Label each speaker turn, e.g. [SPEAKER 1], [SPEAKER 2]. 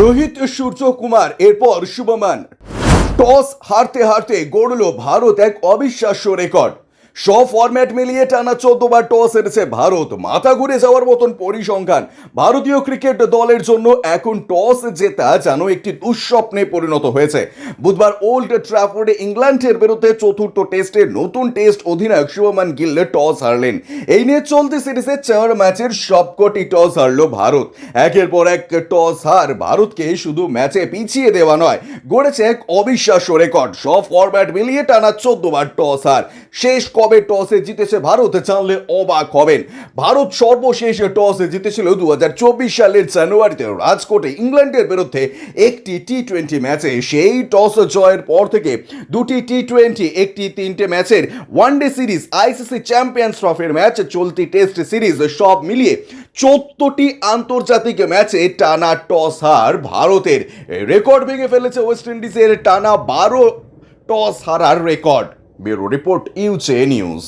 [SPEAKER 1] রোহিত সূর্যকুমার এরপর শুভমান। টস হারতে হারতে গড়ল ভারত এক অবিশ্বাস্য রেকর্ড। সব ফরম্যাট মিলিয়ে টানা চোদ্দবার টস হেরেছে ভারত। মাথা ঘুরে যাওয়ার মতন পরিসংখ্যান। ভারতীয় ক্রিকেট দলের জন্য এখন টস জেতা যেন একটি দুঃস্বপ্নে পরিণত হয়েছে। বুধবার ওল্ড ট্রাফোর্ডে ইংল্যান্ডের বিরুদ্ধে চতুর্থ টেস্টে নতুন টেস্ট অধিনায়ক শুভমান গিল টস হারলেন। এই নিয়ে চলতি সিরিজে চার ম্যাচের সবকটি টস হারল ভারত। একের পর এক টস হার ভারতকে শুধু ম্যাচে পিছিয়ে দেওয়া নয়, গড়েছে এক অবিশ্বাস্য রেকর্ড সব ফরম্যাট মিলিয়ে টানা চোদ্দবার টস হার। শেষ টসে জিতেছে ভারত, জানলে অবাক হবেন। ভারত সর্বশেষ টসে জিতেছিল দু সালের জানুয়ারিতে রাজকোটে ইংল্যান্ডের বিরুদ্ধে একটি টি টোয়েন্টি ম্যাচে। সেই টস জয়ের পর থেকে দুটি টি টোয়েন্টি একটি তিনটে ম্যাচের one day series, ICC champions ট্রফির ম্যাচ, চলতি টেস্ট সিরিজ সব মিলিয়ে চোদ্দটি আন্তর্জাতিক ম্যাচে টানা টস হার ভারতের। রেকর্ড ভেঙে ফেলেছে ওয়েস্ট ইন্ডিজের টানা বারো টস হারার রেকর্ড। ব্যুরো রিপোর্ট ইউচে নিউজ